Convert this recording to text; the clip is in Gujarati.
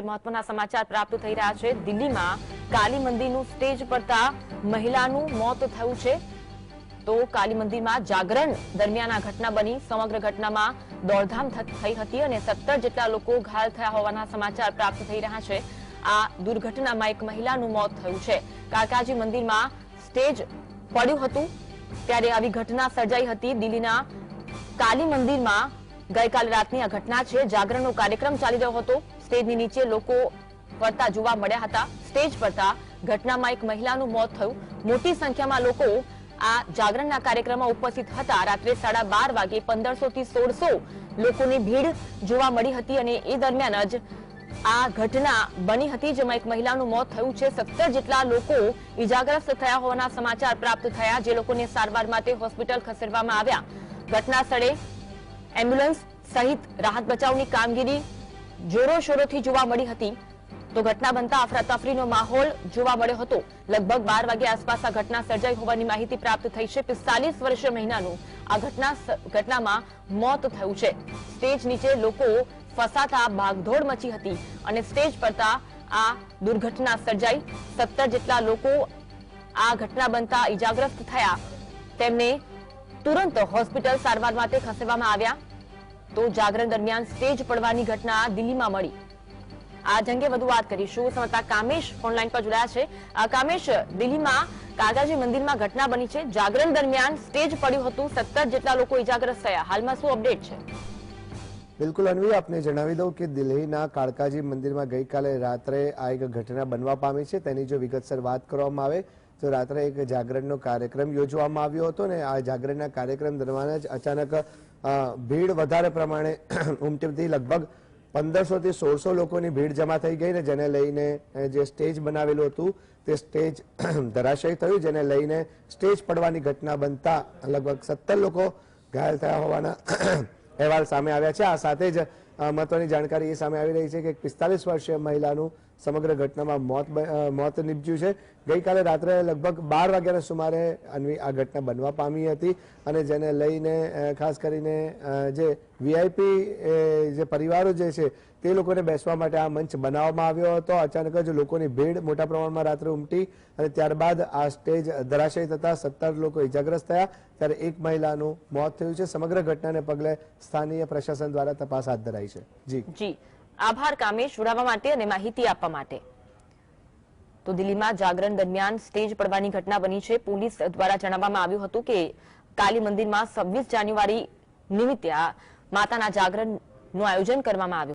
મહત્વના સમાચાર પ્રાપ્ત થઈ રહ્યા છે. દિલ્હીમાં કાલી મંદિરનું સ્ટેજ પડતા મહિલાનું મોત થયું છે. તો કાલી મંદિરમાં જાગરણ દરમિયાન આ ઘટના બની. સમગ્ર ઘટનામાં દોડધામ થઈ હતી અને સત્તર જેટલા લોકો ઘાયલ થયા હોવાના સમાચાર પ્રાપ્ત થઈ રહ્યા છે. આ દુર્ઘટનામાં એક મહિલાનું મોત થયું છે. કાકાજી મંદિરમાં સ્ટેજ પડ્યું હતું. ત્યારે આવી ઘટના સર્જાઈ હતી. દિલ્હીના કાલી મંદિરમાં ગઈકાલે રાતની આ ઘટના છે. જાગરણનો કાર્યક્રમ ચાલી રહ્યો હતો. સ્ટેજની નીચે લોકો ફરતા જોવા મળ્યા હતા. સ્ટેજ પરતા ઘટનામાં એક મહિલાનું મોત થયું. મોટી સંખ્યામાં લોકો આ જાગરણના કાર્યક્રમમાં ઉપસ્થિત હતા. રાત્રે સાડા બાર વાગે પંદરસો થી સોળસો લોકોની ભીડ જોવા મળી હતી અને એ દરમિયાન જ આ ઘટના બની હતી, જેમાં એક મહિલાનું મોત થયું છે. સત્તર જેટલા લોકો ઇજાગ્રસ્ત થયા હોવાના સમાચાર પ્રાપ્ત થયા, જે લોકોને સારવાર માટે હોસ્પિટલ ખસેડવામાં આવ્યા. ઘટના સ્થળે એમ્બ્યુલન્સ સહિત રાહત બચાવની કામગીરી જોરોશોરોથી જોવા મળી હતી. તો ઘટના બનતા અફરાતફરીનો માહોલ જોવા મળ્યો હતો. લગભગ બાર વાગ્યા આસપાસ આ ઘટના સર્જાઈ હોવાની માહિતી પ્રાપ્ત થઈ છે. પિસ્તાલીસ વર્ષીય મહિનાનું આ ઘટના ઘટનામાં મોત થયું છે. સ્ટેજ નીચે લોકો ફસાતા ભાગદોડ મચી હતી અને સ્ટેજ પરતા આ દુર્ઘટના સર્જાઈ. સત્તર જેટલા લોકો આ ઘટના બનતા ઇજાગ્રસ્ત થયા. તેમને તુરંત હોસ્પિટલ સારવાર માટે ખસેડવામાં આવ્યા. તો જાગરણ દરમિયાન સ્ટેજ પડવાની ઘટના દિલ્હીમાં મળી. આ અંગે વધુ વાત કરીશું. સમાચાર કામેશ ઓનલાઈન પર જોડાયા છે. કામેશ, દિલ્હીમાં કાગાજી મંદિરમાં ઘટના બની છે. જાગરણ દરમિયાન સ્ટેજ પડ્યું હતું. સત્તર જેટલા લોકો ઇજાગ્રસ્ત થયા. હાલમાં શું અપડેટ છે? બિલકુલ, અન્વી, આપને જણાવી દઉં કે દિલ્હીના કાળકાજી મંદિરમાં ગઈકાલે રાત્રે આ એક ઘટના બનવા પામી છે. તેની જો વિગતસર વાત કરવામાં આવે તો રાત્રે એક જાગરણનો કાર્યક્રમ યોજવામાં આવ્યો હતો ને આ જાગરણના કાર્યક્રમ દરમિયાન જ અચાનક ભીડ વધારે પ્રમાણે ઉમટીથી લગભગ પંદરસો થી સોળસો લોકોની ભીડ જમા થઈ ગઈ ને જેને લઈને જે સ્ટેજ બનાવેલું હતું તે સ્ટેજ ધરાશયી થયું જેને લઈને સ્ટેજ પડવાની ઘટના બનતા લગભગ સત્તર લોકો ઘાયલ થયા હોવાના અહેવાલ સામે આવ્યા છે. આ સાથે જ મહત્વની જાણકારી એ સામે આવી રહી છે કે પિસ્તાલીસ વર્ષીય મહિલાનું સમગ્ર ઘટનામાં મોત મોત નીપજ્યું છે. ગઈકાલે રાત્રે લગભગ બાર વાગ્યાના સુમારે અન્વી આ ઘટના બનવા પામી હતી અને જેને લઈને ખાસ કરીને જે વીઆઈપી જે પરિવારો જે છે, તે લોકોને બેસવા માટે આ મંચ બનાવવામાં આવ્યો હતો. અચાનક જ લોકોની ભીડ મોટા પ્રમાણમાં રાત્રે ઉમટી અને ત્યારબાદ આ સ્ટેજ ધરાશયી થતા સત્તર લોકો ઇજાગ્રસ્ત થયા. ત્યારે એક મહિલાનું મોત થયું છે. સમગ્ર ઘટનાને પગલે સ્થાનીય પ્રશાસન દ્વારા તપાસ હાથ ધરાઈ જી. જી. આભાર કામેશ જોડાવા માટે અને માહિતી આપવા માટે. તો દિલ્હીમાં જાગરણ દરમિયાન સ્ટેજ પડવાની ઘટના બની છે. પોલીસ દ્વારા જણાવવામાં આવ્યું હતું કે કાલી મંદિરમાં છવ્વીસ જાન્યુઆરી નિમિત્તે માતાના જાગરણનું આયોજન કરવામાં આવ્યું